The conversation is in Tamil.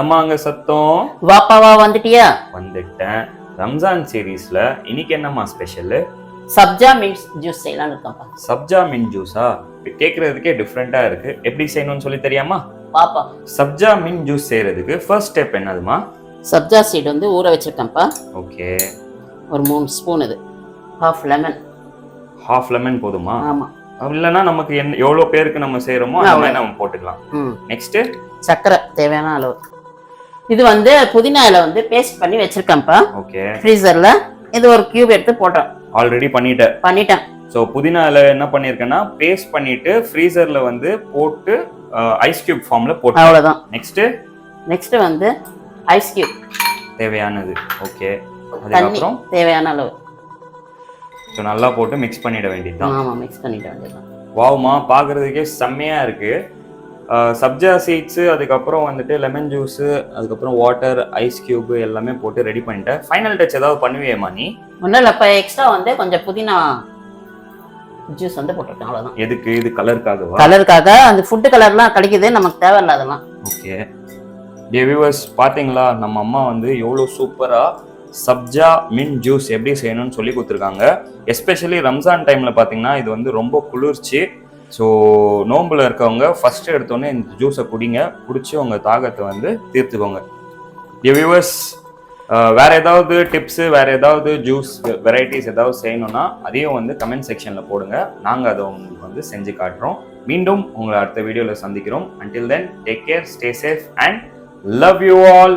என்னம்மா அங்க சத்தம்? வாப்பாவா வந்துட்டியா? வந்துட்டேன். ரம்ஜான் சீரீஸ்ல இன்னைக்கு என்னம்மா ஸ்பெஷல் சப்ஜா மின்ஸ் ஜூஸ் செய்யலாம்னு இருக்கேன்ப்பா சப்ஜா மின் ஜூஸா? கேட்கறதுக்கே டிஃப்ரெண்டா இருக்கு. எப்படி செய்யணும்னு சொல்லி தெரியாமா? பாப்பா சப்ஜா மின் ஜூஸ் செய்யறதுக்கு ஃபர்ஸ்ட் ஸ்டெப் என்னதுமா சப்ஜா சீட் வந்து ஊற வச்சிருக்கேன்ப்பா. ஓகே. ஒரு மூணு ஸ்பூன் இது. ஹாஃப் லெமன் ஹாஃப் லெமன் போதுமா? ஆமா. இல்லைன்னா நமக்கு என்ன எவ்வளோ பேருக்கு நம்ம அந்த மாதிரி நம்ம போட்டுக்கலாம். ம். நெக்ஸ்ட் சர்க்கரை தேவையான அளவு. இது வந்து புதினா இலை வந்து பேஸ்ட் பண்ணி வச்சிருக்கேன்ப்பா ஓகே ஃப்ரீசர்ல இது ஒரு கியூப் எடுத்து போட்டேன் ஆல்ரெடி பண்ணிட்டேன். பண்ணிட்டேன். ஸோ புதினால என்ன பண்ணியிருக்கேன்னா பேஸ்ட் பண்ணிட்டு ஃப்ரீசர்ல வந்து போட்டு ஐஸ் கியூப் ஃபார்ம்ல போட்டு அவ்வளவுதான். நெக்ஸ்ட் நெக்ஸ்ட் வந்து ஐஸ் கியூப் தேவையானது. ஓகே அதுக்கப்புறம்? தேவையான அளவு. ஸோ நல்லா போட்டு மிக்ஸ் பண்ணிட வேண்டியதுதான். ஆமா மிக்ஸ் பண்ணிட வேண்டியதுதான். வாவுமா பார்க்கறதுக்கே செம்மையா இருக்கு. அஹ், சப்ஜா சீட்ஸு அதுக்கப்புறம் வந்துட்டு லெமன் ஜூஸு அதுக்கப்புறம் வாட்டர் ஐஸ் கியூப் எல்லாமே போட்டு ரெடி பண்ணிட்டேன். ஃபைனல் டச் ஏதாவது பண்ணுவியேம்மா நீ ஒன்றும் இல்லை இப்போ எக்ஸ்ட்ரா வந்து கொஞ்சம் புதினா ஜூஸ் வந்து போட்டிருக்கேன் அவ்வளோதான் எதுக்கு? இது கலருக்காகவா கலருக்காக அந்த ஃபுட்டு கலர்லாம் கிடைக்குது நமக்கு தேவையில்ல அதெல்லாம். ஓகே வியூவர்ஸ் பாத்தீங்களா? நம்ம அம்மா வந்து எவ்வளோ சூப்பரா சப்ஜா மின் ஜூஸ் எப்படி செய்யணும்னு சொல்லி கொடுத்துருக்காங்க. எஸ்பெஷலி ரம்ஜான் டைம்ல பாத்தீங்கன்னா இது வந்து ரொம்ப குளிர்ச்சி ஸோ நோம்பில் இருக்கவங்க ஃபஸ்ட்டு எடுத்தோடனே இந்த ஜூஸை குடிங்க. குடிச்சு உங்கள் தாகத்தை வந்து தீர்த்துக்கோங்க. வியூவர்ஸ் வேற ஏதாவது டிப்ஸு வேறு ஏதாவது ஜூஸ் வெரைட்டிஸ் ஏதாவது செய்யணும்னா அதையும் வந்து கமெண்ட் செக்ஷனில் போடுங்க. நாங்கள் அதை உங்களுக்கு வந்து செஞ்சு காட்டுறோம். மீண்டும் உங்களை அடுத்த வீடியோவில் சந்திக்கிறோம். Until then take care stay safe and love you all